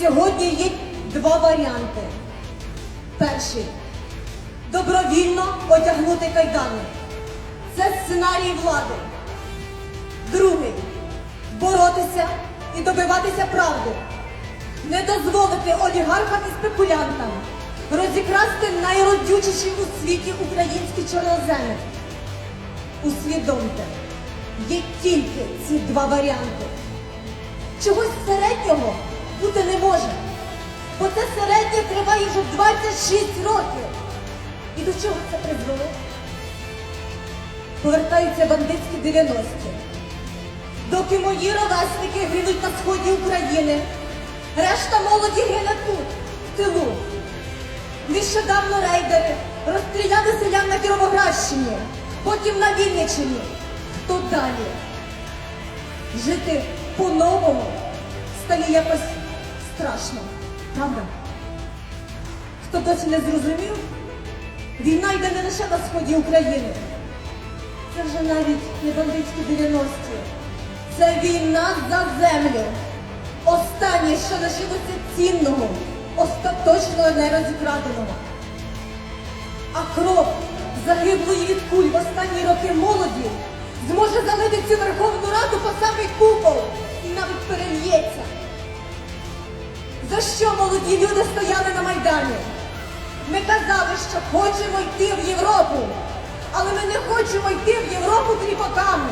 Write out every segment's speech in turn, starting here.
Сьогодні є два варіанти. Перший добровільно одягнути кайдани. Це сценарій влади. Другий боротися і добиватися правди. Не дозволити олігархам і спекулянтам розікрасти найродючіші у світі українські чорноземи. Усвідомте, є тільки ці два варіанти. Чогось середнього бути не може, бо це середнє триває вже 26 років. І до чого це призвело? Повертаються бандитські 90-ті. Доки мої ровесники гинуть на сході України, решта молоді гине тут, в тилу. Нещодавно рейдери розстріляли селян на Кіровоградщині, потім на Вінниччині. Хто далі? Жити по-новому стає якось страшно, правда? Хто досі не зрозумів, війна йде не лише на сході України. Це вже навіть не бандитські 90-ті. Це війна за землю. Останнє, що лишилося цінного, остаточно не розікраденого. А кров загиблої від куль в останні роки молоді зможе залити цю Верховну Раду по самий купол і навіть перельється. За що молоді люди стояли на Майдані? Ми казали, що хочемо йти в Європу, але ми не хочемо йти в Європу кріпаками.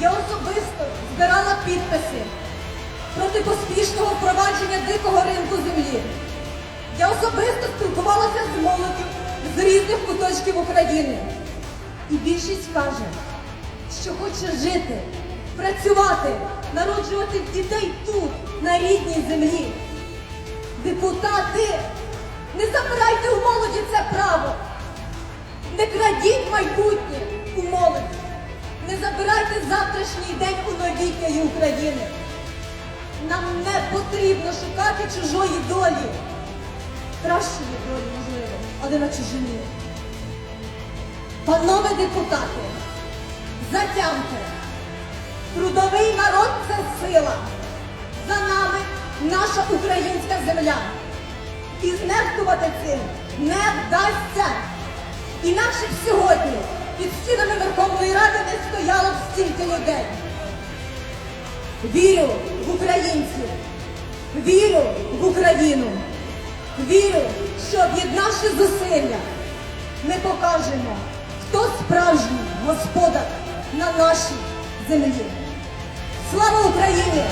Я особисто збирала підписи проти поспішного впровадження дикого ринку землі. Я особисто спілкувалася з молоддю з різних куточків України. І більшість каже, що хоче жити, працювати, народжувати дітей тут, на рідній землі. Депутати, не забирайте у молоді це право. Не крадіть майбутнє у молоді. Не забирайте завтрашній день у новітньої України. Нам не потрібно шукати чужої долі. Кращої долі, можливо, але на чужині. Панове депутати, затямте. Трудовий народ це сила. За нами наша українська земля. І знехтувати цим не вдасться. Інакше б сьогодні під стінами Верховної Ради не стояло б стільки людей. Вірю в українців, вірю в Україну, вірю, що об'єднавши зусилля, ми покажемо, хто справжній господар на нашій землі. Слава Україні!